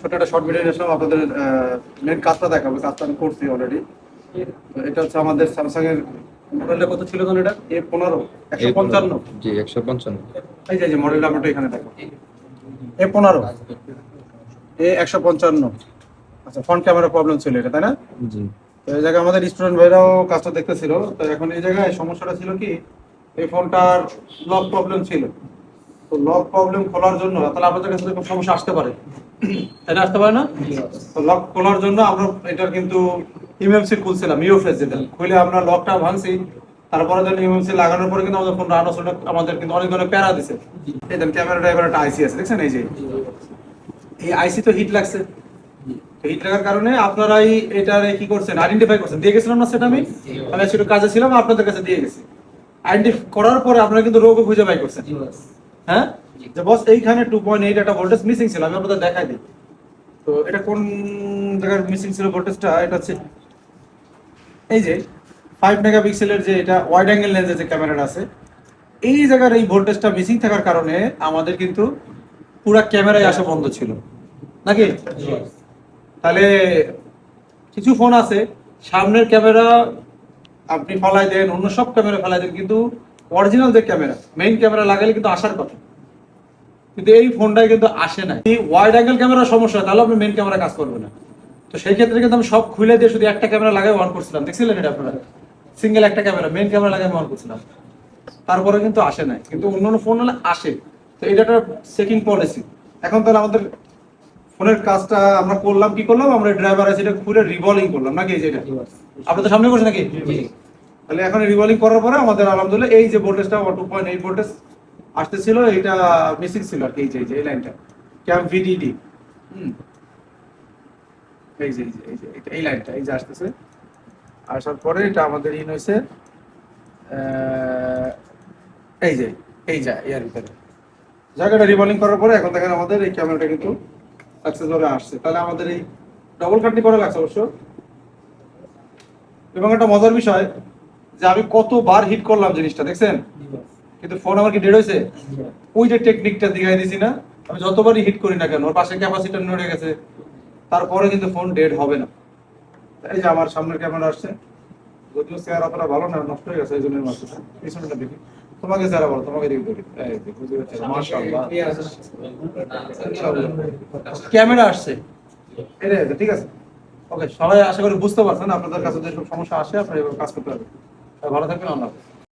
ছোট একটা short video নিয়ে আপনাদের মেন কাজটা দেখাবো কাজটা আমি করছি অলরেডি এটা হচ্ছে আমাদের স্যামসাং এর মডেলটা কত ছিল জানো এটা? এ পনেরো একশো পঞ্চান্ন। জি একশো পঞ্চান্ন। এই যে মডেলটা আমরা এখানে দেখো। এ পনেরো এ একশো পঞ্চান্ন। আচ্ছা ফ্রন্ট ক্যামেরা প্রবলেম ছিল এটা তাই না? জি। তো এই জায়গায় আমাদের স্টুডেন্ট ভাইরাও কাজটা দেখতেছিল তো এখন এই জায়গায় সমস্যাটা ছিল কি এই ফোনটার লক প্রবলেম ছিল। তো লক প্রবলেম খোলার জন্য তাহলে আপনাদের কাছে এরকম সমস্যা আসতে পারে। এটা আসতে পারে না? লক খোলার জন্য আমরা এটার কিন্তু ইএমসি খুলছিলাম যেটা। খুলে আমরা লকটা ভাঙছি, তারপরে ইএমসি লাগানোর পরে কিন্তু আমাদের আমাদের কিন্তু অনেক ধরনের প্যারা দিছে। এই ড্রাইভার একটা আইসি আছে, দেখছেন এই যে? এই আইসি তো হিট লাগছে। হিট লাগার কারণে আপনারাই এটার কি করছেন আইডেন্টিফাই করছেন। দিয়ে গেছিলাম না সেটা আমি? আমি একটু কাজে ছিলাম, আপনাদের কাছে দিয়ে গেছি। আইডেন্টিফাই করার পরে আপনারা কিন্তু রোগও খুঁজে বাই করছেন। হ্যাঁ? যে বস এইখানে টু পয়েন্ট এইট একটা ভোল্টেজ মিসিং ছিল আমি আপনাদের দেখাই দিই। তো এটা কোন জায়গার মিসিং ছিল ভোল্টেজটা এটা হচ্ছে এই যে ফাইভ মেগাপিক্সেলের যে এটা ওয়াইড অ্যাঙ্গেল লেন্সের যে ক্যামেরাটা আছে এই জায়গার এই ভোল্টেজটা মিসিং থাকার কারণে আমাদের কিন্তু পুরা ক্যামেরায় আসা বন্ধ ছিল। নাকি? তাহলে কিছু ফোন আছে সামনের ক্যামেরা আপনি ফলাই দেন অন্য সব ক্যামেরা ফেলাই দেন কিন্তু অরিজিনাল যে ক্যামেরা মেইন ক্যামেরা লাগালে কিন্তু আসার কথা। কিন্তু এই ফোনটাই কিন্তু আসে না এই ওয়াইড অ্যাঙ্গেল ক্যামেরার সমস্যা তাহলে আপনি মেন ক্যামেরা কাজ করবে না। তো সেই ক্ষেত্রে কিন্তু আমি সব খুলে দিয়ে শুধু একটা ক্যামেরা লাগাই অন করছিলাম। দেখছিলেন এটা আপনারা? সিঙ্গেল একটা ক্যামেরা মেন ক্যামেরা লাগাই অন করছিলাম। তারপরে কিন্তু আসে নাই। কিন্তু অন্যান্য ফোন হলে আসে। তো এটা একটা চেকিং পলিসি এখন তাহলে আমাদের ফোনের কাজটা আমরা করলাম কি করলাম? আমরা ড্রাইভার আছে এটা খুলে রিভলিং করলাম। নাকি এই যে এটা? তো সামনে করছে নাকি? তাহলে এখন রিভলিং করার পরে আমাদের আলহামদুলিল্লাহ এই যে ভোল্টেজটা টু পয়েন্ট এইট ভোল্টেজ আসতেছিল, এটা মিসিং ছিল আর কি, এই যে, এই লাইনটা। Camp VDD hmm. এই যে এই যে, এই লাইনটা, এই যে আসতেছে। আসার পরে এটা আমাদের ইন হয়েছে এই যে, এই যা এর ভিতরে। জায়গাটা রিভলিং করার পরে এখন দেখেন আমাদের এই ক্যামেরাটা কিন্তু সাকসেস ভাবে আসছে। তাহলে আমাদের এই ডবল কাটনি করা লাগছে অবশ্য। এবং একটা মজার বিষয় যে আমি কতবার হিট করলাম জিনিসটা, দেখছেন? কিন্তু ফোন আমার কি ডেড হয়েছে ওই যে টেকনিকটা দিখাই দিছি না আমি যতবারই হিট করি না কেন ওর পাশে ক্যাপাসিটার নড়ে গেছে তারপরে কিন্তু ফোন ডেড হবে না। এই যে আমার সামনের ক্যামেরা আসছে যদিও চেহারা অতটা ভালো না নষ্ট হয়ে গেছে এই জন্য মারছে। পিছনটা দেখি। তোমাকে চেহারা ভালো তোমাকে ক্যামেরা আসছে। ঠিক আছে। ওকে সবাই আশা করি বুঝতে পারছেন আপনাদের কাছে যেসব সমস্যা আসে আপনারা কাজ করতে পারবেন। ভালো থাকবেন আল্লাহ হাফেজ।